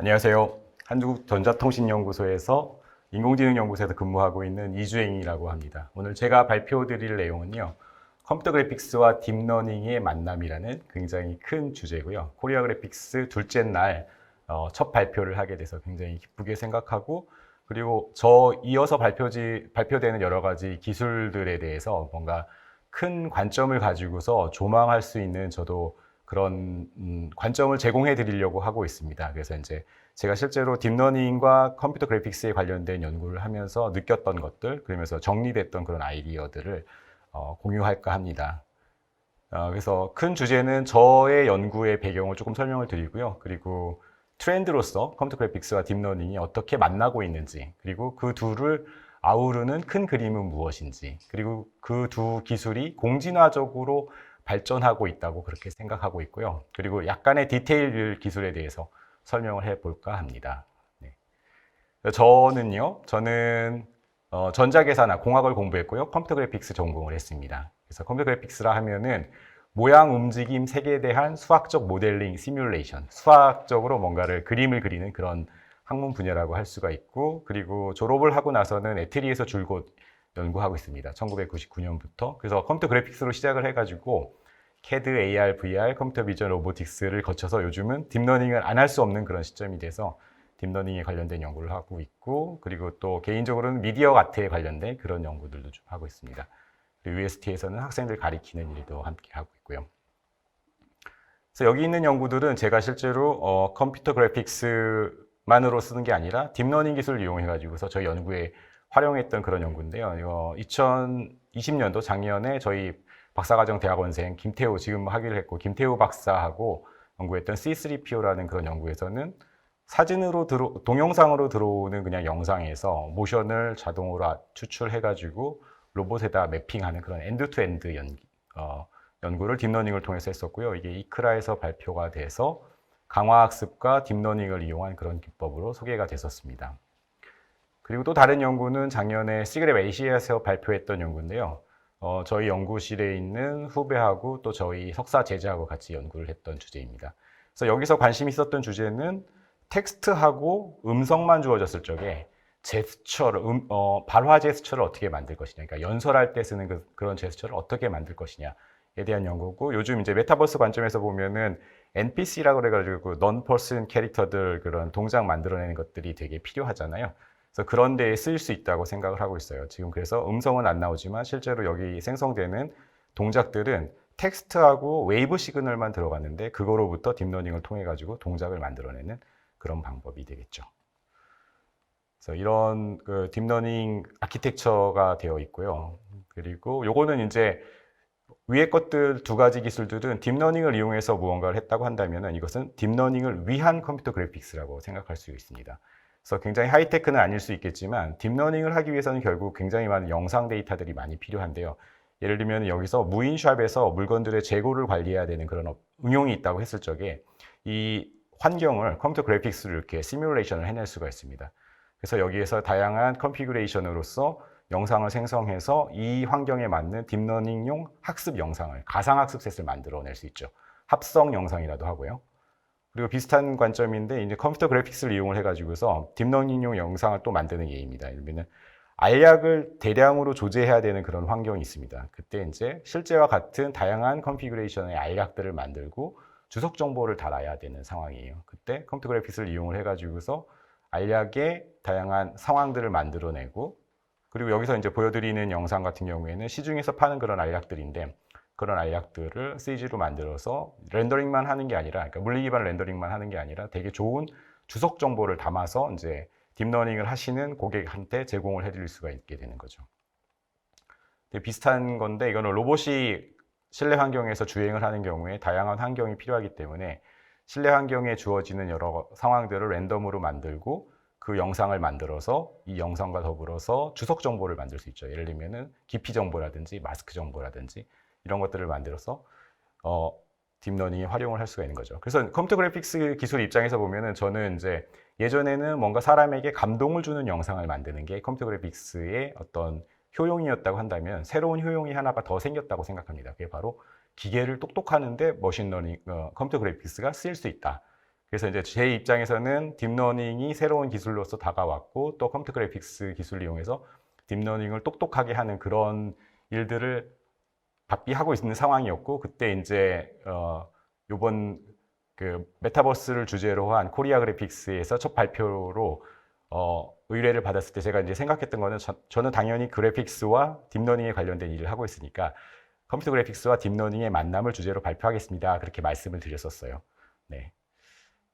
안녕하세요. 한국전자통신연구소에서 인공지능연구소에서 근무하고 있는 이주행이라고 합니다. 오늘 제가 발표드릴 내용은요. 컴퓨터 그래픽스와 딥러닝의 만남이라는 굉장히 큰 주제고요. 코리아 그래픽스 둘째 날 어, 첫 발표를 하게 돼서 굉장히 기쁘게 생각하고 그리고 저 이어서 발표지, 발표되는 여러 가지 기술들에 대해서 뭔가 큰 관점을 가지고서 조망할 수 있는 저도 그런 음, 관점을 제공해 드리려고 하고 있습니다. 그래서 이제 제가 실제로 딥러닝과 컴퓨터 그래픽스에 관련된 연구를 하면서 느꼈던 것들, 그러면서 정리됐던 그런 아이디어들을 어, 공유할까 합니다. 어, 그래서 큰 주제는 저의 연구의 배경을 조금 설명을 드리고요. 그리고 트렌드로서 컴퓨터 그래픽스와 딥러닝이 어떻게 만나고 있는지, 그리고 그 둘을 아우르는 큰 그림은 무엇인지, 그리고 그 두 기술이 공진화적으로 발전하고 있다고 그렇게 생각하고 있고요. 그리고 약간의 디테일 기술에 대해서 설명을 해볼까 합니다. 네. 저는요, 저는 어, 전자계산학 공학을 공부했고요. 컴퓨터 그래픽스 전공을 했습니다. 그래서 컴퓨터 그래픽스라 하면은 모양 움직임 색에 대한 수학적 모델링 시뮬레이션, 수학적으로 뭔가를 그림을 그리는 그런 학문 분야라고 할 수가 있고, 그리고 졸업을 하고 나서는 에트리에서 줄곧 연구하고 있습니다. 1999년부터. 그래서 컴퓨터 그래픽스로 시작을 해가지고 CAD, AR, VR, 컴퓨터 비전 로보틱스를 거쳐서 요즘은 딥러닝을 안 할 수 없는 그런 시점이 돼서 딥러닝에 관련된 연구를 하고 있고 그리고 또 개인적으로는 미디어 아트에 관련된 그런 연구들도 좀 하고 있습니다. UST에서는 학생들 가리키는 일도 함께 하고 있고요. 그래서 여기 있는 연구들은 제가 실제로 어, 컴퓨터 그래픽스만으로 쓰는 게 아니라 딥러닝 기술을 이용해 가지고서 저희 연구에 활용했던 그런 연구인데요. 이거 2020년도 작년에 저희 박사과정 대학원생 김태호 지금 학위를 했고 김태호 박사하고 연구했던 C3PO라는 그런 연구에서는 사진으로 들어 동영상으로 들어오는 그냥 영상에서 모션을 자동으로 아, 추출해가지고 로봇에다 매핑하는 그런 엔드투엔드 연, 어, 연구를 딥러닝을 통해서 했었고요. 이게 이크라에서 발표가 돼서 강화학습과 딥러닝을 이용한 그런 기법으로 소개가 됐었습니다. 그리고 또 다른 연구는 작년에 시그랩 에이시아에서 발표했던 연구인데요. 어, 저희 연구실에 있는 후배하고 또 저희 석사 제자하고 같이 연구를 했던 주제입니다. 그래서 여기서 관심 있었던 주제는 텍스트하고 음성만 주어졌을 적에 제스처를, 음, 어, 발화 제스처를 어떻게 만들 것이냐. 그러니까 연설할 때 쓰는 그, 그런 제스처를 어떻게 만들 것이냐에 대한 연구고 요즘 이제 메타버스 관점에서 보면은 NPC라고 그래가지고 non person 캐릭터들 그런 동작 만들어내는 것들이 되게 필요하잖아요. 그래서 그런 데에 쓰일 수 있다고 생각을 하고 있어요. 지금 그래서 음성은 안 나오지만 실제로 여기 생성되는 동작들은 텍스트하고 웨이브 시그널만 들어갔는데 그거로부터 딥러닝을 통해 가지고 동작을 만들어내는 그런 방법이 되겠죠. 그래서 이런 그 딥러닝 아키텍처가 되어 있고요. 그리고 요거는 이제 위에 것들 두 가지 기술들은 딥러닝을 이용해서 무언가를 했다고 한다면 이것은 딥러닝을 위한 컴퓨터 그래픽스라고 생각할 수 있습니다. 그래서 굉장히 하이테크는 아닐 수 있겠지만 딥러닝을 하기 위해서는 결국 굉장히 많은 영상 데이터들이 많이 필요한데요. 예를 들면 여기서 무인샵에서 물건들의 재고를 관리해야 되는 그런 응용이 있다고 했을 적에 이 환경을 컴퓨터 그래픽스를 이렇게 시뮬레이션을 해낼 수가 있습니다. 그래서 여기에서 다양한 컨피그레이션으로서 영상을 생성해서 이 환경에 맞는 딥러닝용 학습 영상을 가상학습 셋을 만들어낼 수 있죠. 합성 영상이라도 하고요. 그리고 비슷한 관점인데 이제 컴퓨터 그래픽스를 이용을 해가지고서 딥러닝용 영상을 또 만드는 예입니다. 예를 알약을 대량으로 조제해야 되는 그런 환경이 있습니다. 그때 이제 실제와 같은 다양한 컨피그레이션의 알약들을 만들고 주석 정보를 달아야 되는 상황이에요. 그때 컴퓨터 그래픽스를 이용을 해가지고서 알약의 다양한 상황들을 만들어내고 그리고 여기서 이제 보여드리는 영상 같은 경우에는 시중에서 파는 그런 알약들인데 그런 알약들을 CG로 만들어서 렌더링만 하는 게 아니라 그러니까 물리 기반 렌더링만 하는 게 아니라 되게 좋은 주석 정보를 담아서 이제 딥러닝을 하시는 고객한테 제공을 해드릴 수가 있게 되는 거죠. 비슷한 건데 이거는 로봇이 실내 환경에서 주행을 하는 경우에 다양한 환경이 필요하기 때문에 실내 환경에 주어지는 여러 상황들을 랜덤으로 만들고 그 영상을 만들어서 이 영상과 더불어서 주석 정보를 만들 수 있죠. 예를 들면은 깊이 정보라든지 마스크 정보라든지 이런 것들을 만들어서 어, 딥러닝에 활용을 할 수가 있는 거죠. 그래서 컴퓨터 그래픽스 기술 입장에서 보면은 저는 이제 예전에는 뭔가 사람에게 감동을 주는 영상을 만드는 게 컴퓨터 그래픽스의 어떤 효용이었다고 한다면 새로운 효용이 하나가 더 생겼다고 생각합니다. 그게 바로 기계를 똑똑하는데 머신러닝, 어, 컴퓨터 그래픽스가 쓰일 수 있다. 그래서 이제 제 입장에서는 딥러닝이 새로운 기술로서 다가왔고 또 컴퓨터 그래픽스 기술을 이용해서 딥러닝을 똑똑하게 하는 그런 일들을 바삐 하고 있는 상황이었고 그때 이제 어 요번 그 메타버스를 주제로 한 코리아 그래픽스에서 첫 발표로 어 의뢰를 받았을 때 제가 이제 생각했던 거는 저, 저는 당연히 그래픽스와 딥러닝에 관련된 일을 하고 있으니까 컴퓨터 그래픽스와 딥러닝의 만남을 주제로 발표하겠습니다. 그렇게 말씀을 드렸었어요. 네.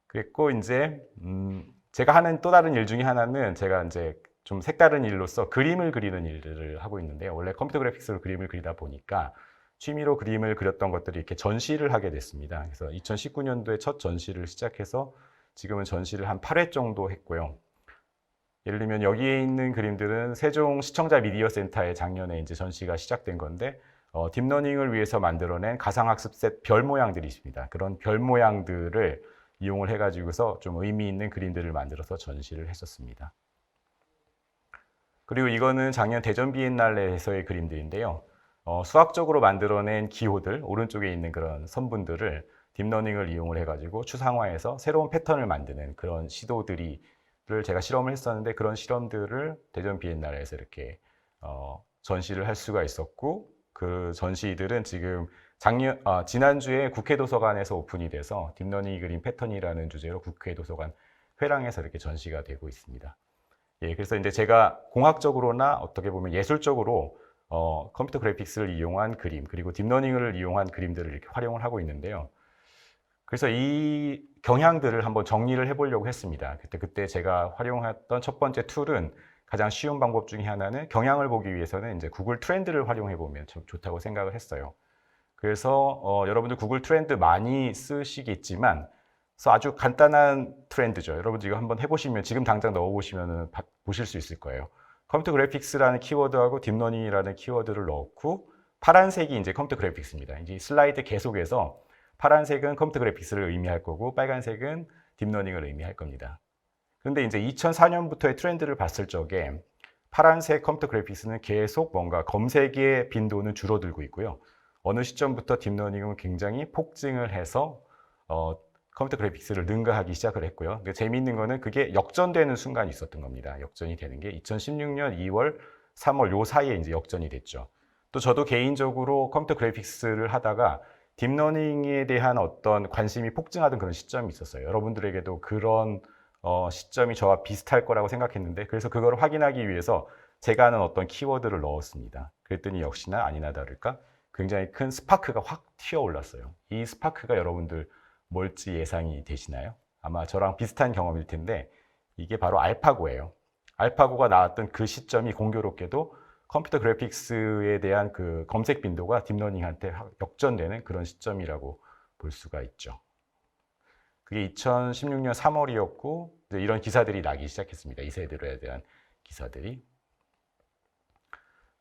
그랬고 이제 음 제가 하는 또 다른 일 중에 하나는 제가 이제 좀 색다른 일로서 그림을 그리는 일들을 하고 있는데요. 원래 컴퓨터 그래픽스로 그림을 그리다 보니까 취미로 그림을 그렸던 것들이 이렇게 전시를 하게 됐습니다. 그래서 2019년도에 첫 전시를 시작해서 지금은 전시를 한 8회 정도 했고요. 예를 들면 여기에 있는 그림들은 세종 시청자 미디어 센터에 작년에 이제 전시가 시작된 건데 어, 딥러닝을 위해서 만들어낸 가상학습 셋 별 모양들이 있습니다. 그런 별 모양들을 이용을 해가지고서 좀 의미 있는 그림들을 만들어서 전시를 했었습니다. 그리고 이거는 작년 대전 비엔날레에서의 그림들인데요. 어, 수학적으로 만들어낸 기호들, 오른쪽에 있는 그런 선분들을 딥러닝을 이용을 해가지고 추상화해서 새로운 패턴을 만드는 그런 시도들이 를 제가 실험을 했었는데 그런 실험들을 대전 비엔날레에서 이렇게 어, 전시를 할 수가 있었고 그 전시들은 지금 작년 아, 지난주에 국회 도서관에서 오픈이 돼서 딥러닝 그림 패턴이라는 주제로 국회 도서관 회랑에서 이렇게 전시가 되고 있습니다. 예, 그래서 이제 제가 공학적으로나 어떻게 보면 예술적으로 어, 컴퓨터 그래픽스를 이용한 그림 그리고 딥러닝을 이용한 그림들을 이렇게 활용을 하고 있는데요. 그래서 이 경향들을 한번 정리를 해보려고 했습니다. 그때 그때 제가 활용했던 첫 번째 툴은 가장 쉬운 방법 중에 하나는 경향을 보기 위해서는 이제 구글 트렌드를 활용해 보면 좀 좋다고 생각을 했어요. 그래서 어, 여러분들 구글 트렌드 많이 쓰시겠지만 그래서 아주 간단한 트렌드죠. 여러분들 이거 한번 해보시면 지금 당장 넣어보시면 보실 수 있을 거예요. 컴퓨터 그래픽스라는 키워드하고 딥러닝이라는 키워드를 넣고 파란색이 이제 컴퓨터 그래픽스입니다. 이제 슬라이드 계속해서 파란색은 컴퓨터 그래픽스를 의미할 거고 빨간색은 딥러닝을 의미할 겁니다. 그런데 이제 2004년부터의 트렌드를 봤을 적에 파란색 컴퓨터 그래픽스는 계속 뭔가 검색의 빈도는 줄어들고 있고요. 어느 시점부터 딥러닝은 굉장히 폭증을 해서 어, 컴퓨터 그래픽스를 능가하기 시작을 했고요. 근데 재미있는 거는 그게 역전되는 순간이 있었던 겁니다. 역전이 되는 게 2016년 2월, 3월 요 사이에 이제 역전이 됐죠. 또 저도 개인적으로 컴퓨터 그래픽스를 하다가 딥러닝에 대한 어떤 관심이 폭증하던 그런 시점이 있었어요. 여러분들에게도 그런 어, 시점이 저와 비슷할 거라고 생각했는데 그래서 그걸 확인하기 위해서 제가 아는 어떤 키워드를 넣었습니다. 그랬더니 역시나 아니나 다를까 굉장히 큰 스파크가 확 튀어 올랐어요. 이 스파크가 여러분들 뭘지 예상이 되시나요? 아마 저랑 비슷한 경험일 텐데 이게 바로 알파고예요. 알파고가 나왔던 그 시점이 공교롭게도 컴퓨터 그래픽스에 대한 그 검색 빈도가 딥러닝한테 역전되는 그런 시점이라고 볼 수가 있죠. 그게 2016년 3월이었고 이런 기사들이 나기 시작했습니다. 이 세대로에 대한 기사들이.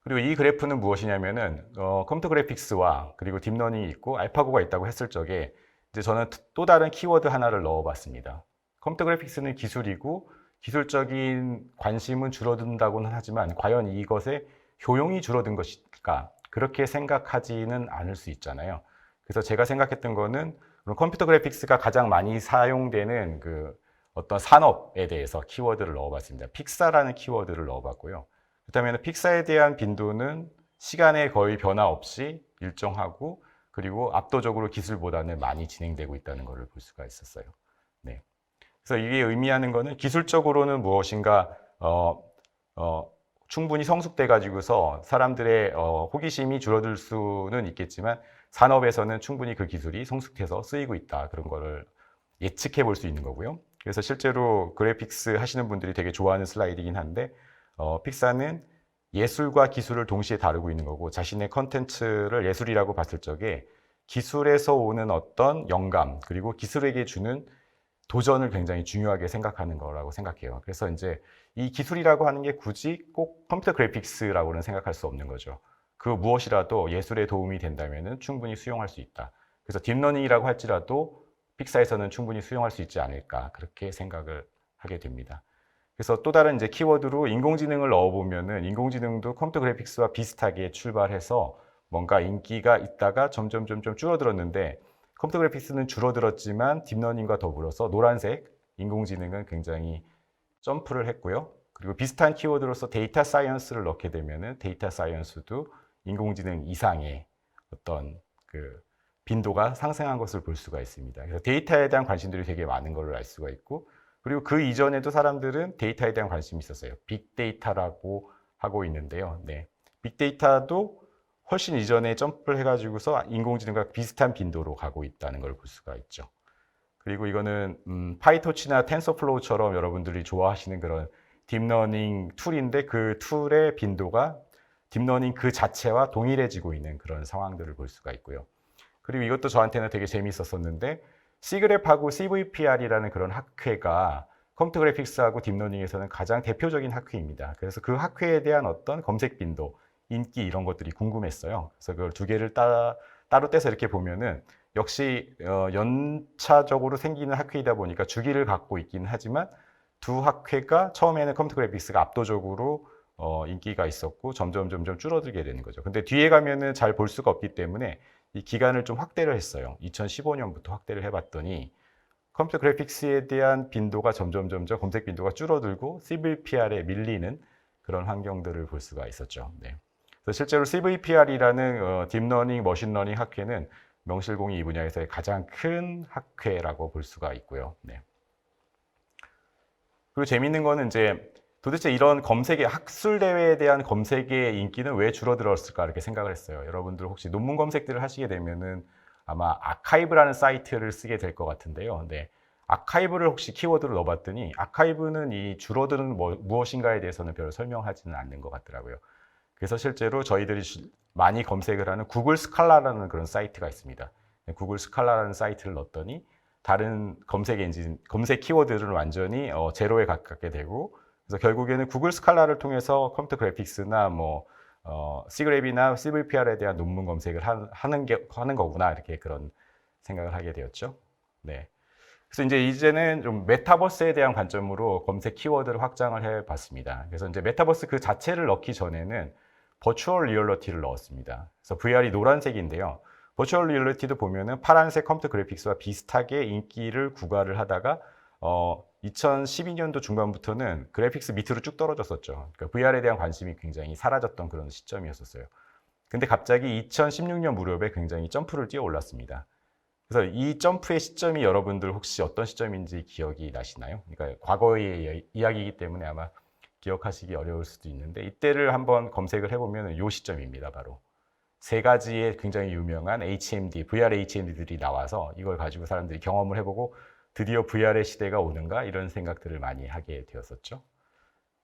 그리고 이 그래프는 무엇이냐면은 어, 컴퓨터 그래픽스와 그리고 딥러닝이 있고 알파고가 있다고 했을 적에 이제 저는 또 다른 키워드 하나를 넣어봤습니다. 컴퓨터 그래픽스는 기술이고 기술적인 관심은 줄어든다고는 하지만 과연 이것의 효용이 줄어든 것일까? 그렇게 생각하지는 않을 수 있잖아요. 그래서 제가 생각했던 거는 컴퓨터 그래픽스가 가장 많이 사용되는 그 어떤 산업에 대해서 키워드를 넣어봤습니다. 픽사라는 키워드를 넣어봤고요. 그렇다면 픽사에 대한 빈도는 시간에 거의 변화 없이 일정하고 그리고 압도적으로 기술보다는 많이 진행되고 있다는 것을 볼 수가 있었어요. 네. 그래서 이게 의미하는 거는 기술적으로는 무엇인가 어, 어, 충분히 성숙돼 가지고서 사람들의 어, 호기심이 줄어들 수는 있겠지만 산업에서는 충분히 그 기술이 성숙해서 쓰이고 있다 그런 거를 예측해 볼 수 있는 거고요. 그래서 실제로 그래픽스 하시는 분들이 되게 좋아하는 슬라이드이긴 한데 어, 픽사는 예술과 기술을 동시에 다루고 있는 거고 자신의 컨텐츠를 예술이라고 봤을 적에 기술에서 오는 어떤 영감 그리고 기술에게 주는 도전을 굉장히 중요하게 생각하는 거라고 생각해요. 그래서 이제 이 기술이라고 하는 게 굳이 꼭 컴퓨터 그래픽스라고는 생각할 수 없는 거죠. 그 무엇이라도 예술에 도움이 된다면 충분히 수용할 수 있다. 그래서 딥러닝이라고 할지라도 픽사에서는 충분히 수용할 수 있지 않을까 그렇게 생각을 하게 됩니다. 그래서 또 다른 이제 키워드로 인공지능을 넣어보면은 인공지능도 컴퓨터 그래픽스와 비슷하게 출발해서 뭔가 인기가 있다가 점점 점점 줄어들었는데 컴퓨터 그래픽스는 줄어들었지만 딥러닝과 더불어서 노란색 인공지능은 굉장히 점프를 했고요. 그리고 비슷한 키워드로서 데이터 사이언스를 넣게 되면은 데이터 사이언스도 인공지능 이상의 어떤 그 빈도가 상승한 것을 볼 수가 있습니다. 그래서 데이터에 대한 관심들이 되게 많은 걸로 알 수가 있고 그리고 그 이전에도 사람들은 데이터에 대한 관심이 있었어요. 빅데이터라고 하고 있는데요. 네. 빅데이터도 훨씬 이전에 점프를 해가지고서 인공지능과 비슷한 빈도로 가고 있다는 걸 볼 수가 있죠. 그리고 이거는 음, 파이토치나 텐서플로우처럼 여러분들이 좋아하시는 그런 딥러닝 툴인데 그 툴의 빈도가 딥러닝 그 자체와 동일해지고 있는 그런 상황들을 볼 수가 있고요. 그리고 이것도 저한테는 되게 재미있었었는데 C그래프하고 CVPR이라는 그런 학회가 컴퓨터 그래픽스하고 딥러닝에서는 가장 대표적인 학회입니다. 그래서 그 학회에 대한 어떤 검색 빈도, 인기 이런 것들이 궁금했어요. 그래서 그걸 두 개를 따, 따로 떼서 이렇게 보면은 역시 어, 연차적으로 생기는 학회이다 보니까 주기를 갖고 있기는 하지만 두 학회가 처음에는 컴퓨터 그래픽스가 압도적으로 어, 인기가 있었고 점점 점점 줄어들게 되는 거죠. 근데 뒤에 가면은 잘 볼 수가 없기 때문에 이 기간을 좀 확대를 했어요. 2015년부터 확대를 해봤더니 컴퓨터 그래픽스에 대한 빈도가 점점 점점 검색 빈도가 줄어들고 CVPR에 밀리는 그런 환경들을 볼 수가 있었죠. 네. 그래서 실제로 CVPR이라는 어, 딥러닝, 머신러닝 학회는 명실공히 이 분야에서의 가장 큰 학회라고 볼 수가 있고요. 네. 그리고 재밌는 거는 이제 도대체 이런 검색의 학술 대회에 대한 검색의 인기는 왜 줄어들었을까 이렇게 생각을 했어요. 여러분들 혹시 논문 검색들을 하시게 되면은 아마 아카이브라는 사이트를 쓰게 될 것 같은데요. 근데 아카이브를 혹시 키워드로 넣어봤더니 아카이브는 이 줄어드는 뭐, 무엇인가에 대해서는 별로 설명하지는 않는 것 같더라고요. 그래서 실제로 저희들이 시- 많이 검색을 하는 구글 스칼라라는 그런 사이트가 있습니다. 구글 스칼라라는 사이트를 넣었더니 다른 검색 엔진, 검색 키워드를 완전히 어, 제로에 가깝게 되고 그래서 결국에는 구글 스칼라를 통해서 컴퓨터 그래픽스나 뭐 어, C그랩이나 CVPR에 대한 논문 검색을 하, 하는 게 하는 거구나 이렇게 그런 생각을 하게 되었죠. 네. 그래서 이제 이제는 좀 메타버스에 대한 관점으로 검색 키워드를 확장을 해봤습니다. 그래서 이제 메타버스 그 자체를 넣기 전에는 버추얼 리얼리티를 넣었습니다. 그래서 VR이 노란색인데요. 버추얼 리얼리티도 보면은 파란색 컴퓨터 그래픽스와 비슷하게 인기를 구가를 하다가 어, 2012년도 중반부터는 그래픽스 밑으로 쭉 떨어졌었죠. 그러니까 VR에 대한 관심이 굉장히 사라졌던 그런 시점이었었어요. 근데 갑자기 2016년 무렵에 굉장히 점프를 뛰어 올랐습니다. 그래서 이 점프의 시점이 여러분들 혹시 어떤 시점인지 기억이 나시나요? 그러니까 과거의 이야기이기 때문에 아마 기억하시기 어려울 수도 있는데 이때를 한번 검색을 해보면 이 시점입니다. 바로 세 가지의 굉장히 유명한 HMD, VR HMD들이 나와서 이걸 가지고 사람들이 경험을 해보고 드디어 VR의 시대가 오는가 이런 생각들을 많이 하게 되었었죠.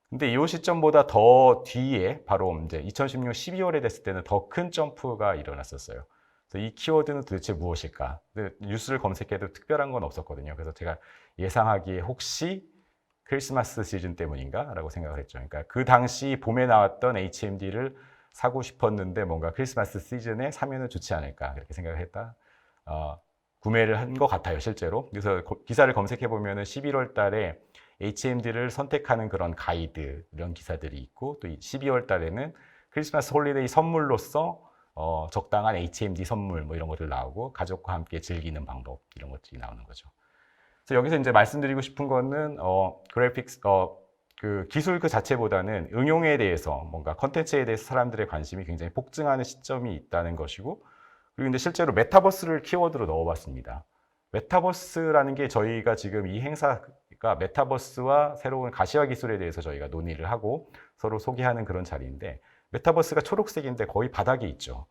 근데 이 시점보다 더 뒤에 바로 이제 2016년 12월에 됐을 때는 더 큰 점프가 일어났었어요. 그래서 이 키워드는 도대체 무엇일까? 뉴스를 검색해도 특별한 건 없었거든요. 그래서 제가 예상하기에 혹시 크리스마스 시즌 때문인가? 라고 생각을 했죠. 그러니까 그 당시 봄에 나왔던 HMD를 사고 싶었는데 뭔가 크리스마스 시즌에 사면은 좋지 않을까? 그렇게 생각을 했다. 어, 구매를 한 것 같아요, 실제로. 그래서 고- 기사를 검색해 보면은 11월 달에 HMD를 선택하는 그런 가이드 이런 기사들이 있고 또 12월 달에는 크리스마스 홀리데이 선물로서 어, 적당한 HMD 선물 뭐 이런 것들 나오고 가족과 함께 즐기는 방법 이런 것들이 나오는 거죠. 그래서 여기서 이제 말씀드리고 싶은 거는 어, 그래픽스 어, 그 기술 그 자체보다는 응용에 대해서 뭔가 컨텐츠에 대해서 사람들의 관심이 굉장히 폭증하는 시점이 있다는 것이고 그리고 근데 실제로 메타버스를 키워드로 넣어봤습니다. 메타버스라는 게 저희가 지금 이 행사가 메타버스와 새로운 가시화 기술에 대해서 저희가 논의를 하고 서로 소개하는 그런 자리인데 메타버스가 초록색인데 거의 바닥에 있죠.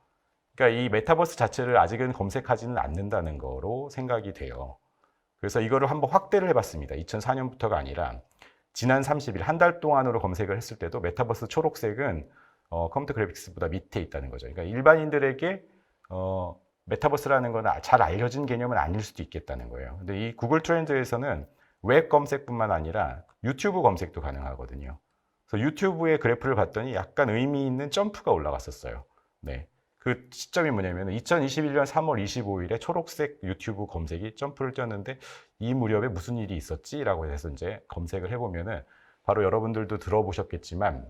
그러니까 이 메타버스 자체를 아직은 검색하지는 않는다는 거로 생각이 돼요. 그래서 이거를 한번 확대를 해봤습니다. 2004년부터가 아니라 지난 30일 한 달 동안으로 검색을 했을 때도 메타버스 초록색은 어, 컴퓨터 그래픽스보다 밑에 있다는 거죠. 그러니까 일반인들에게 어, 메타버스라는 건 잘 알려진 개념은 아닐 수도 있겠다는 거예요. 근데 이 구글 트렌드에서는 웹 검색뿐만 아니라 유튜브 검색도 가능하거든요. 그래서 유튜브의 그래프를 봤더니 약간 의미 있는 점프가 올라갔었어요. 네. 그 시점이 뭐냐면 2021년 3월 25일에 초록색 유튜브 검색이 점프를 뛰었는데 이 무렵에 무슨 일이 있었지라고 해서 이제 검색을 해보면은 바로 여러분들도 들어보셨겠지만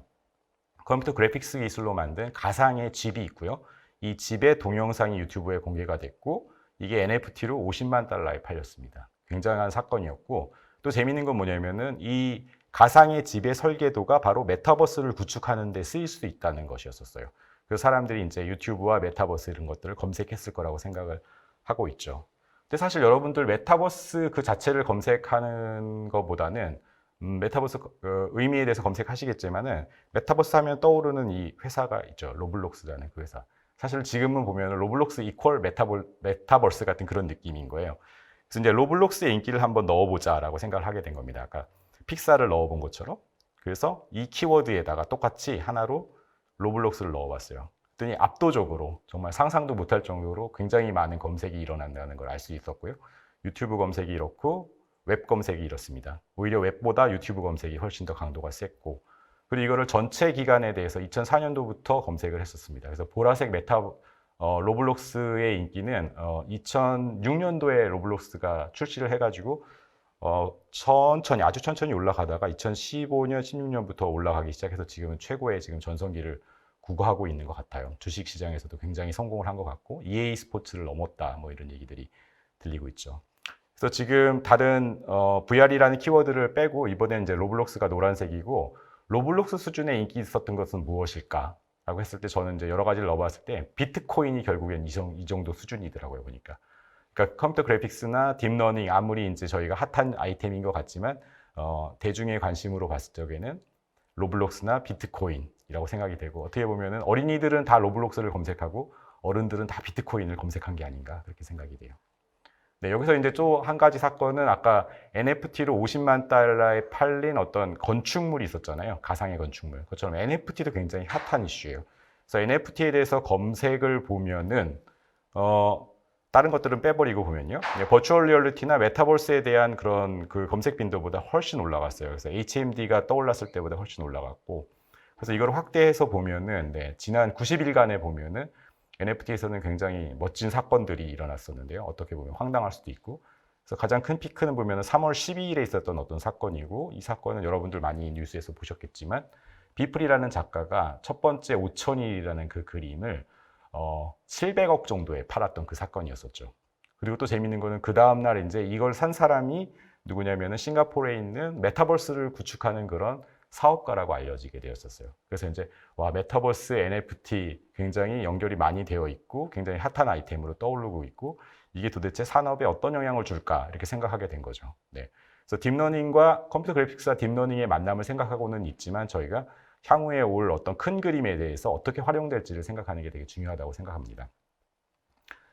컴퓨터 그래픽스 기술로 만든 가상의 집이 있고요. 이 집의 동영상이 유튜브에 공개가 됐고 이게 NFT로 50만 달러에 팔렸습니다. 굉장한 사건이었고 또 재밌는 건 뭐냐면은 이 가상의 집의 설계도가 바로 메타버스를 구축하는 데 쓰일 수 있다는 것이었었어요. 그 사람들이 이제 유튜브와 메타버스 이런 것들을 검색했을 거라고 생각을 하고 있죠. 근데 사실 여러분들 메타버스 그 자체를 검색하는 것보다는 음, 메타버스 어, 의미에 대해서 검색하시겠지만은 메타버스 하면 떠오르는 이 회사가 있죠. 로블록스라는 그 회사. 사실 지금은 보면 로블록스 이퀄 메타볼, 메타버스 같은 그런 느낌인 거예요. 그래서 이제 로블록스의 인기를 한번 넣어보자라고 생각을 하게 된 겁니다. 아까 픽사를 넣어본 것처럼. 그래서 이 키워드에다가 똑같이 하나로 로블록스를 넣어봤어요. 그랬더니 압도적으로 정말 상상도 못할 정도로 굉장히 많은 검색이 일어난다는 걸 알 수 있었고요. 유튜브 검색이 이렇고 웹 검색이 이렇습니다. 오히려 웹보다 유튜브 검색이 훨씬 더 강도가 셌고 그리고 이거를 전체 기간에 대해서 2004년도부터 검색을 했었습니다. 그래서 보라색 메타 어, 로블록스의 인기는 어, 2006년도에 로블록스가 출시를 해가지고 어, 천천히 아주 천천히 올라가다가 2015년, 16년부터 올라가기 시작해서 지금은 최고의 지금 전성기를 구가하고 있는 것 같아요. 주식 시장에서도 굉장히 성공을 한 것 같고 EA 스포츠를 넘었다 뭐 이런 얘기들이 들리고 있죠. 그래서 지금 다른 어, VR이라는 키워드를 빼고 이번에 이제 로블록스가 노란색이고 로블록스 수준의 인기 있었던 것은 무엇일까? 라고 했을 때 저는 이제 여러 가지를 넣어봤을 때 비트코인이 결국엔 이, 정, 이 정도 수준이더라고요 보니까. 그러니까 컴퓨터 그래픽스나 딥러닝 아무리 이제 저희가 핫한 아이템인 것 같지만 어, 대중의 관심으로 봤을 적에는 로블록스나 비트코인이라고 생각이 되고 어떻게 보면은 어린이들은 다 로블록스를 검색하고 어른들은 다 비트코인을 검색한 게 아닌가 그렇게 생각이 돼요. 네, 여기서 이제 또 한 가지 사건은 아까 NFT로 50만 달러에 팔린 어떤 건축물이 있었잖아요. 가상의 건축물. 그것처럼 NFT도 굉장히 핫한 이슈예요. 그래서 NFT에 대해서 검색을 보면은 어 다른 것들은 빼버리고 보면요. 네, 버추얼 리얼리티나 메타버스에 대한 그런 그 검색 빈도보다 훨씬 올라갔어요. 그래서 HMD가 떠올랐을 때보다 훨씬 올라갔고 그래서 이걸 확대해서 보면은 네, 지난 90일간에 보면은 NFT에서는 굉장히 멋진 사건들이 일어났었는데요. 어떻게 보면 황당할 수도 있고. 그래서 가장 큰 피크는 보면 3월 12일에 있었던 어떤 사건이고 이 사건은 여러분들 많이 뉴스에서 보셨겠지만 비플이라는 작가가 첫 번째 5천일이라는 그 그림을 어, 700억 정도에 팔았던 그 사건이었었죠. 그리고 또 재밌는 거는 그 다음 날 이제 이걸 산 사람이 누구냐면은 싱가포르에 있는 메타버스를 구축하는 그런 사업가라고 알려지게 되었었어요. 그래서 이제 와 메타버스 NFT 굉장히 연결이 많이 되어 있고 굉장히 핫한 아이템으로 떠오르고 있고 이게 도대체 산업에 어떤 영향을 줄까 이렇게 생각하게 된 거죠. 네. 그래서 딥러닝과 컴퓨터 그래픽스와 딥러닝의 만남을 생각하고는 있지만 저희가 향후에 올 어떤 큰 그림에 대해서 어떻게 활용될지를 생각하는 게 되게 중요하다고 생각합니다.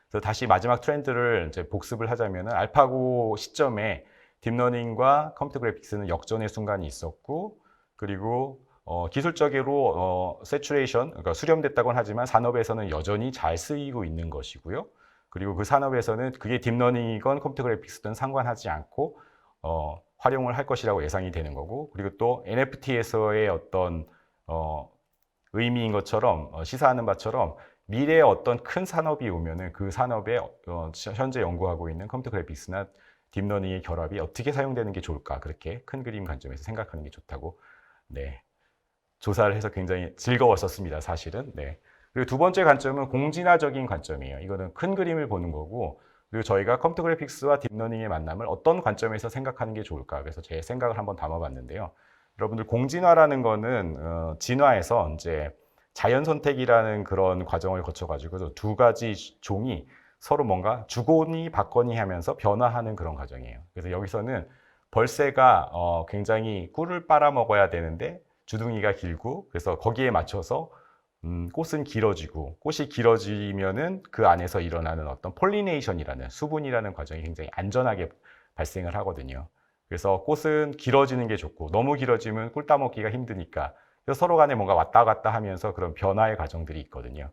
그래서 다시 마지막 트렌드를 이제 복습을 하자면은 알파고 시점에 딥러닝과 컴퓨터 그래픽스는 역전의 순간이 있었고 그리고 어, 기술적으로 어, 세츄레이션, 그러니까 수렴됐다고는 하지만 산업에서는 여전히 잘 쓰이고 있는 것이고요. 그리고 그 산업에서는 그게 딥러닝이건 컴퓨터 그래픽스든 상관하지 않고 어, 활용을 할 것이라고 예상이 되는 거고 그리고 또 NFT에서의 어떤 어, 의미인 것처럼 어, 시사하는 바처럼 미래에 어떤 큰 산업이 오면은 그 산업에 어, 현재 연구하고 있는 컴퓨터 그래픽스나 딥러닝의 결합이 어떻게 사용되는 게 좋을까 그렇게 큰 그림 관점에서 생각하는 게 좋다고 네. 조사를 해서 굉장히 즐거웠었습니다 사실은. 네. 그리고 두 번째 관점은 공진화적인 관점이에요. 이거는 큰 그림을 보는 거고 그리고 저희가 컴퓨터 그래픽스와 딥러닝의 만남을 어떤 관점에서 생각하는 게 좋을까? 그래서 제 생각을 한번 담아봤는데요. 여러분들 공진화라는 거는 어, 진화에서 이제 자연 선택이라는 그런 과정을 거쳐가지고 두 가지 종이 서로 뭔가 주거니 받거니 하면서 변화하는 그런 과정이에요. 그래서 여기서는 벌새가 어, 굉장히 꿀을 빨아먹어야 되는데 주둥이가 길고 그래서 거기에 맞춰서 음, 꽃은 길어지고 꽃이 길어지면은 그 안에서 일어나는 어떤 폴리네이션이라는 수분이라는 과정이 굉장히 안전하게 발생을 하거든요. 그래서 꽃은 길어지는 게 좋고 너무 길어지면 꿀 따먹기가 힘드니까 서로 간에 뭔가 왔다 갔다 하면서 그런 변화의 과정들이 있거든요.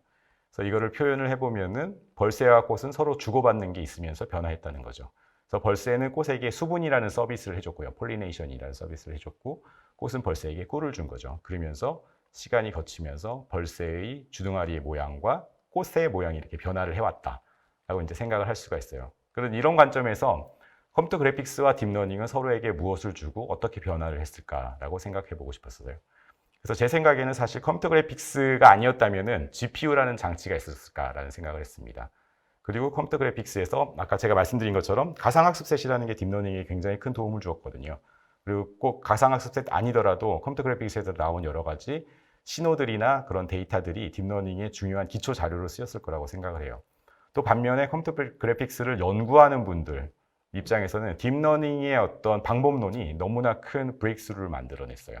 그래서 이거를 표현을 해보면은 벌새와 꽃은 서로 주고받는 게 있으면서 변화했다는 거죠. 그래서 벌새는 꽃에게 수분이라는 서비스를 해줬고요. 폴리네이션이라는 서비스를 해줬고 꽃은 벌새에게 꿀을 준 거죠. 그러면서 시간이 거치면서 벌새의 주둥아리의 모양과 꽃의 모양이 이렇게 변화를 해왔다라고 이제 생각을 할 수가 있어요. 그런 이런 관점에서 컴퓨터 그래픽스와 딥러닝은 서로에게 무엇을 주고 어떻게 변화를 했을까라고 생각해 보고 싶었어요. 그래서 제 생각에는 사실 컴퓨터 그래픽스가 아니었다면은 GPU라는 장치가 있었을까라는 생각을 했습니다. 그리고 컴퓨터 그래픽스에서 아까 제가 말씀드린 것처럼 가상학습 셋이라는 게 딥러닝에 굉장히 큰 도움을 주었거든요. 그리고 꼭 가상학습 셋 아니더라도 컴퓨터 그래픽스에서 나온 여러 가지 신호들이나 그런 데이터들이 딥러닝의 중요한 기초 자료로 쓰였을 거라고 생각을 해요. 또 반면에 컴퓨터 그래픽스를 연구하는 분들 입장에서는 딥러닝의 어떤 방법론이 너무나 큰 브레이크스루를 만들어냈어요.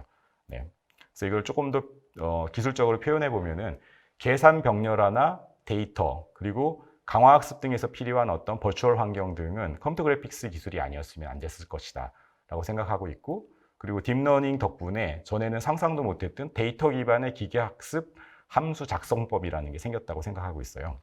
네. 그래서 이걸 조금 더 어, 기술적으로 표현해 보면은 계산 병렬화나 데이터 그리고 강화학습 등에서 필요한 어떤 버추얼 환경 등은 컴퓨터 그래픽스 기술이 아니었으면 안 됐을 것이다 라고 생각하고 있고 그리고 딥러닝 덕분에 전에는 상상도 못했던 데이터 기반의 기계학습 함수 작성법이라는 게 생겼다고 생각하고 있어요.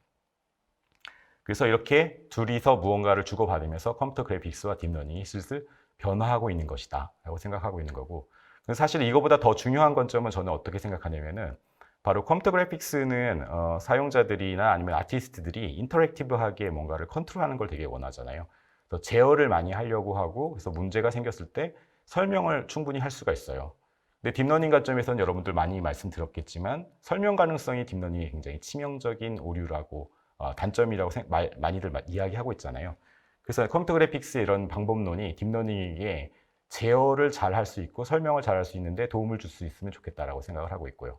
그래서 이렇게 둘이서 무언가를 주고받으면서 컴퓨터 그래픽스와 딥러닝이 슬슬 변화하고 있는 것이다 라고 생각하고 있는 거고 사실 이거보다 더 중요한 관점은 저는 어떻게 생각하냐면은 바로 컴퓨터 그래픽스는 어, 사용자들이나 아니면 아티스트들이 인터랙티브하게 뭔가를 컨트롤하는 걸 되게 원하잖아요. 그래서 제어를 많이 하려고 하고 그래서 문제가 생겼을 때 설명을 충분히 할 수가 있어요. 근데 딥러닝 관점에서는 여러분들 많이 말씀드렸겠지만 설명 가능성이 딥러닝의 굉장히 치명적인 오류라고 어, 단점이라고 생, 말, 많이들 마- 이야기하고 있잖아요. 그래서 컴퓨터 그래픽스의 이런 방법론이 딥러닝에게 제어를 잘 할 수 있고 설명을 잘 할 수 있는데 도움을 줄 수 있으면 좋겠다라고 생각을 하고 있고요.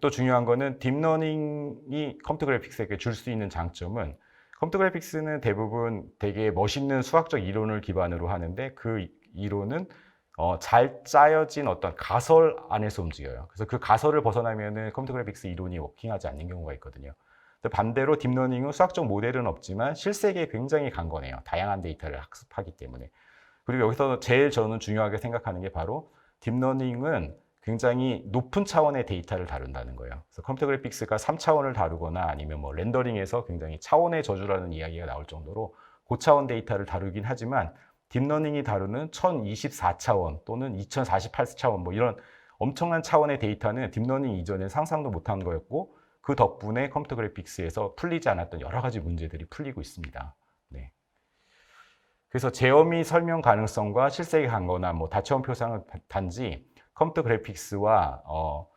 또 중요한 거는 딥러닝이 컴퓨터 그래픽스에게 줄 수 있는 장점은 컴퓨터 그래픽스는 대부분 되게 멋있는 수학적 이론을 기반으로 하는데 그 이- 이론은 어, 잘 짜여진 어떤 가설 안에서 움직여요. 그래서 그 가설을 벗어나면은 컴퓨터 그래픽스 이론이 워킹하지 않는 경우가 있거든요. 반대로 딥러닝은 수학적 모델은 없지만 실세계에 굉장히 강건해요. 다양한 데이터를 학습하기 때문에. 그리고 여기서 제일 저는 중요하게 생각하는 게 바로 딥러닝은 굉장히 높은 차원의 데이터를 다룬다는 거예요. 그래서 컴퓨터 그래픽스가 3차원을 다루거나 아니면 뭐 렌더링에서 굉장히 차원의 저주라는 이야기가 나올 정도로 고차원 데이터를 다루긴 하지만 딥러닝이 다루는 1024차원 또는 2048차원 뭐 이런 엄청난 차원의 데이터는 딥러닝 이전에 상상도 못한 거였고 그 덕분에 컴퓨터 그래픽스에서 풀리지 않았던 여러 가지 문제들이 풀리고 있습니다. 네. 그래서 제어 및 설명 가능성과 실세계 간거나 뭐 다차원 표상은 단지 컴퓨터 그래픽스와 어,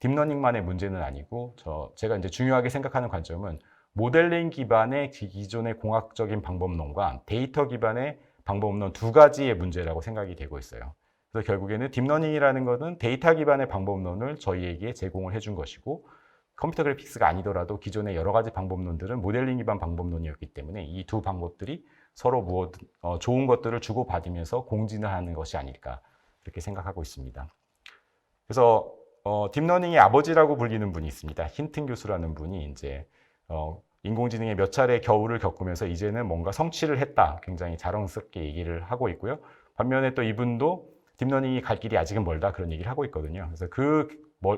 딥러닝만의 문제는 아니고 저 제가 이제 중요하게 생각하는 관점은 모델링 기반의 기- 기존의 공학적인 방법론과 데이터 기반의 방법론 두 가지의 문제라고 생각이 되고 있어요. 그래서 결국에는 딥러닝이라는 것은 데이터 기반의 방법론을 저희에게 제공을 해준 것이고 컴퓨터 그래픽스가 아니더라도 기존의 여러 가지 방법론들은 모델링 기반 방법론이었기 때문에 이 두 방법들이 서로 무엇 어, 좋은 것들을 주고받으면서 공진을 하는 것이 아닐까 이렇게 생각하고 있습니다. 그래서 어, 딥러닝의 아버지라고 불리는 분이 있습니다. 힌튼 교수라는 분이 이제 어, 인공지능의 몇 차례 겨울을 겪으면서 이제는 뭔가 성취를 했다. 굉장히 자랑스럽게 얘기를 하고 있고요. 반면에 또 이분도 딥러닝이 갈 길이 아직은 멀다 그런 얘기를 하고 있거든요. 그래서 그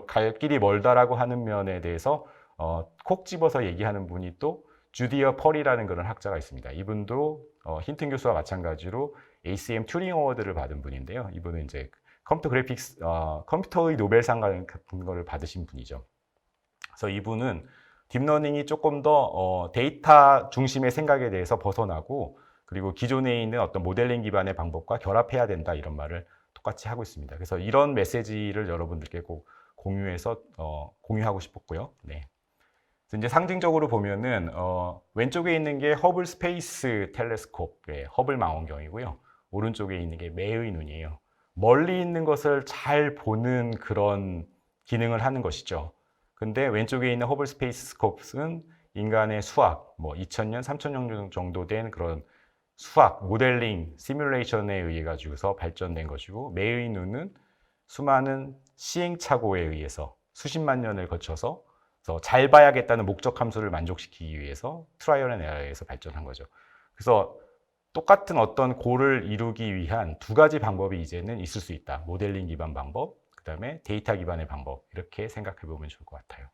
갈 길이 멀다라고 하는 면에 대해서 어, 콕 집어서 얘기하는 분이 또 주디어 펄이라는 그런 학자가 있습니다. 이분도 어, 힌튼 교수와 마찬가지로 ACM 튜링 어워드를 받은 분인데요. 이분은 이제 컴퓨터 그래픽스, 어, 컴퓨터의 노벨상 같은 거를 받으신 분이죠. 그래서 이분은 딥러닝이 조금 더 어, 데이터 중심의 생각에 대해서 벗어나고 그리고 기존에 있는 어떤 모델링 기반의 방법과 결합해야 된다 이런 말을 똑같이 하고 있습니다. 그래서 이런 메시지를 여러분들께 꼭 공유해서 어, 공유하고 싶었고요. 네. 이제 상징적으로 보면은 어, 왼쪽에 있는 게 허블 스페이스 텔레스콥의 허블 망원경이고요. 오른쪽에 있는 게 매의 눈이에요. 멀리 있는 것을 잘 보는 그런 기능을 하는 것이죠. 근데 왼쪽에 있는 허블 스페이스 스콥은 인간의 수학, 뭐 2000년, 3000년 정도 된 그런 수학, 모델링, 시뮬레이션에 의해 가지고서 발전된 것이고 매의 눈은 수많은 시행착오에 의해서 수십만 년을 거쳐서 잘 봐야겠다는 목적 함수를 만족시키기 위해서 트라이얼 앤 에러에서 발전한 거죠. 그래서 똑같은 어떤 고를 이루기 위한 두 가지 방법이 이제는 있을 수 있다. 모델링 기반 방법, 그 다음에 데이터 기반의 방법 이렇게 생각해 보면 좋을 것 같아요.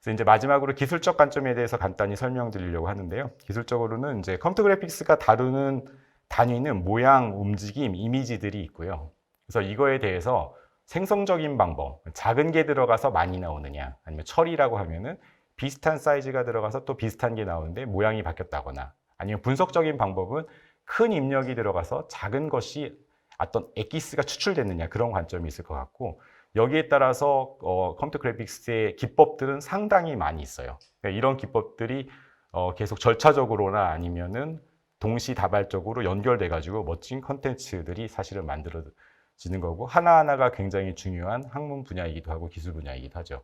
그래서 이제 마지막으로 기술적 관점에 대해서 간단히 설명드리려고 하는데요. 기술적으로는 이제 컴퓨터 그래픽스가 다루는 단위는 모양, 움직임, 이미지들이 있고요. 그래서 이거에 대해서 생성적인 방법, 작은 게 들어가서 많이 나오느냐, 아니면 처리라고 하면은 비슷한 사이즈가 들어가서 또 비슷한 게 나오는데 모양이 바뀌었다거나, 아니면 분석적인 방법은 큰 입력이 들어가서 작은 것이 어떤 엑기스가 추출됐느냐 그런 관점이 있을 것 같고 여기에 따라서 어, 컴퓨터 그래픽스의 기법들은 상당히 많이 있어요. 그러니까 이런 기법들이 어, 계속 절차적으로나 아니면은 동시다발적으로 연결돼 가지고 멋진 컨텐츠들이 사실은 만들어지는 거고 하나하나가 굉장히 중요한 학문 분야이기도 하고 기술 분야이기도 하죠.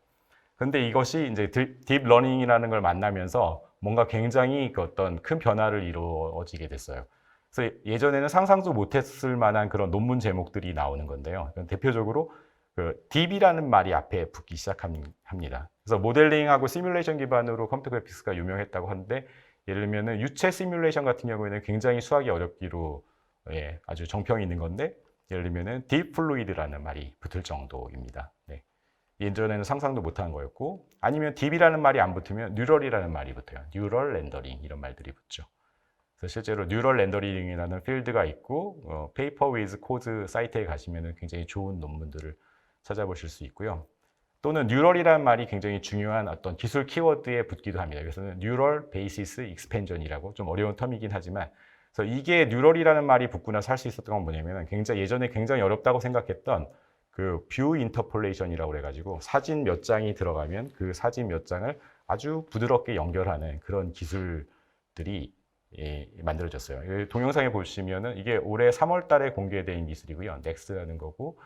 근데 이것이 이제 딥 러닝이라는 걸 만나면서 뭔가 굉장히 그 어떤 큰 변화를 이루어지게 됐어요. 그래서 예전에는 상상도 못했을 만한 그런 논문 제목들이 나오는 건데요. 대표적으로 그 딥이라는 말이 앞에 붙기 시작합니다. 그래서 모델링하고 시뮬레이션 기반으로 컴퓨터 그래픽스가 유명했다고 하는데 예를 들면은 유체 시뮬레이션 같은 경우에는 굉장히 수학이 어렵기로 예, 아주 정평이 있는 건데 예를 들면은 딥 플루이드라는 말이 붙을 정도입니다. 네. 예전에는 상상도 못한 거였고 아니면 딥이라는 말이 안 붙으면 뉴럴이라는 말이 붙어요. 뉴럴 렌더링 이런 말들이 붙죠. 그래서 실제로 뉴럴 렌더링이라는 필드가 있고 어, 페이퍼 위즈 코드 사이트에 가시면 굉장히 좋은 논문들을 찾아보실 수 있고요. 또는 뉴럴이라는 말이 굉장히 중요한 어떤 기술 키워드에 붙기도 합니다. 그래서는 뉴럴 베이시스 익스펜전이라고 좀 어려운 텀이긴 하지만 그래서 이게 뉴럴이라는 말이 붙고 나서 할 수 있었던 건 뭐냐면 굉장히 예전에 굉장히 어렵다고 생각했던 그 뷰 인터폴레이션이라고 그래가지고 사진 몇 장이 들어가면 그 사진 몇 장을 아주 부드럽게 연결하는 그런 기술들이 예, 만들어졌어요. 이 동영상에 보시면은 이게 올해 3월 달에 공개된 기술이고요. 넥스라는 거고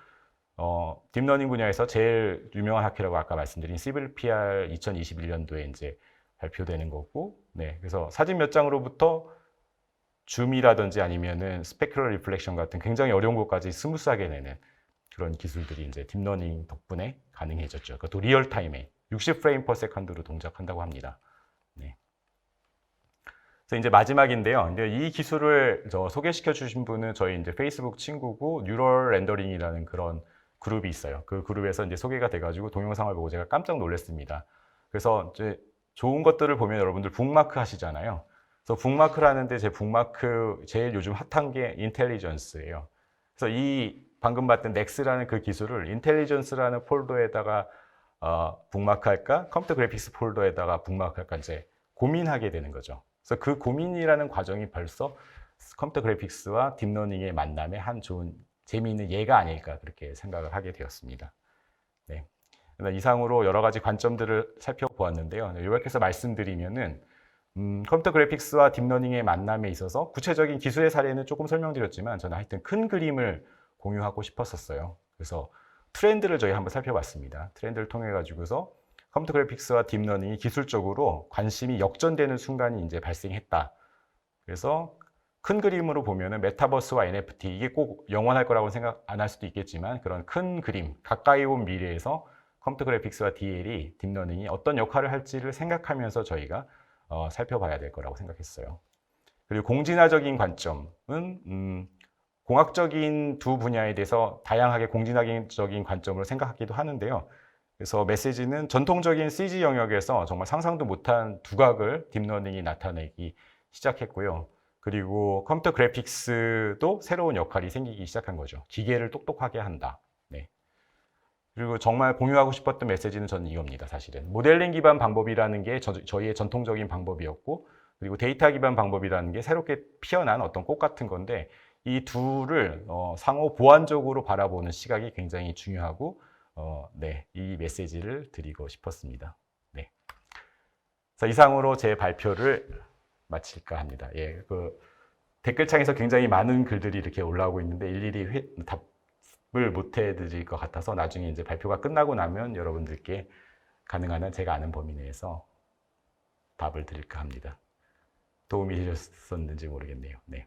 어, 딥러닝 분야에서 제일 유명한 학회라고 아까 말씀드린 시빌 PR 2021년도에 이제 발표되는 거고, 네. 그래서 사진 몇 장으로부터 줌이라든지 아니면은 스페큐러 리플렉션 같은 굉장히 어려운 것까지 스무스하게 내는 그런 기술들이 이제 딥러닝 덕분에 가능해졌죠. 그것도 리얼타임에 60프레임 퍼 세컨드로 동작한다고 합니다. 네. 그래서 이제 마지막인데요. 이제 이 기술을 저 소개시켜 주신 분은 저희 이제 페이스북 친구고 뉴럴 렌더링이라는 그런 그룹이 있어요. 그 그룹에서 이제 소개가 돼가지고 동영상을 보고 제가 깜짝 놀랐습니다. 그래서 이제 좋은 것들을 보면 여러분들 북마크 하시잖아요. 그래서 북마크라는데 제 북마크 제일 요즘 핫한 게 인텔리전스예요. 그래서 이 방금 봤던 넥스라는 그 기술을 인텔리전스라는 폴더에다가 어, 북마크 할까 컴퓨터 그래픽스 폴더에다가 북마크 할까 이제 고민하게 되는 거죠. 그래서 그 고민이라는 과정이 벌써 컴퓨터 그래픽스와 딥러닝의 만남의 한 좋은 재미있는 예가 아닐까 그렇게 생각을 하게 되었습니다. 네. 이상으로 여러 가지 관점들을 살펴보았는데요. 네, 요약해서 말씀드리면은 음, 컴퓨터 그래픽스와 딥러닝의 만남에 있어서 구체적인 기술의 사례는 조금 설명드렸지만 저는 하여튼 큰 그림을 공유하고 싶었었어요. 그래서 트렌드를 저희 한번 살펴봤습니다. 트렌드를 통해 가지고서 컴퓨터 그래픽스와 딥러닝이 기술적으로 관심이 역전되는 순간이 이제 발생했다. 그래서 큰 그림으로 보면은 메타버스와 NFT 이게 꼭 영원할 거라고 생각 안 할 수도 있겠지만 그런 큰 그림 가까이 온 미래에서 컴퓨터 그래픽스와 DL이 딥러닝이 어떤 역할을 할지를 생각하면서 저희가 어, 살펴봐야 될 거라고 생각했어요. 그리고 공진화적인 관점은 음, 공학적인 두 분야에 대해서 다양하게 공진화적인 관점으로 생각하기도 하는데요. 그래서 메시지는 전통적인 CG 영역에서 정말 상상도 못한 두각을 딥러닝이 나타내기 시작했고요. 그리고 컴퓨터 그래픽스도 새로운 역할이 생기기 시작한 거죠. 기계를 똑똑하게 한다. 네. 그리고 정말 공유하고 싶었던 메시지는 저는 이겁니다. 사실은 모델링 기반 방법이라는 게 저, 저희의 전통적인 방법이었고 그리고 데이터 기반 방법이라는 게 새롭게 피어난 어떤 꽃 같은 건데 이 둘을 어, 상호 보완적으로 바라보는 시각이 굉장히 중요하고 어, 네, 이 메시지를 드리고 싶었습니다. 네. 자, 이상으로 제 발표를 마칠까 합니다. 예, 그 댓글창에서 굉장히 많은 글들이 이렇게 올라오고 있는데 일일이 회, 답을 못 해드릴 것 같아서 나중에 이제 발표가 끝나고 나면 여러분들께 가능한 한 제가 아는 범위 내에서 답을 드릴까 합니다. 도움이 되셨었는지 모르겠네요. 네.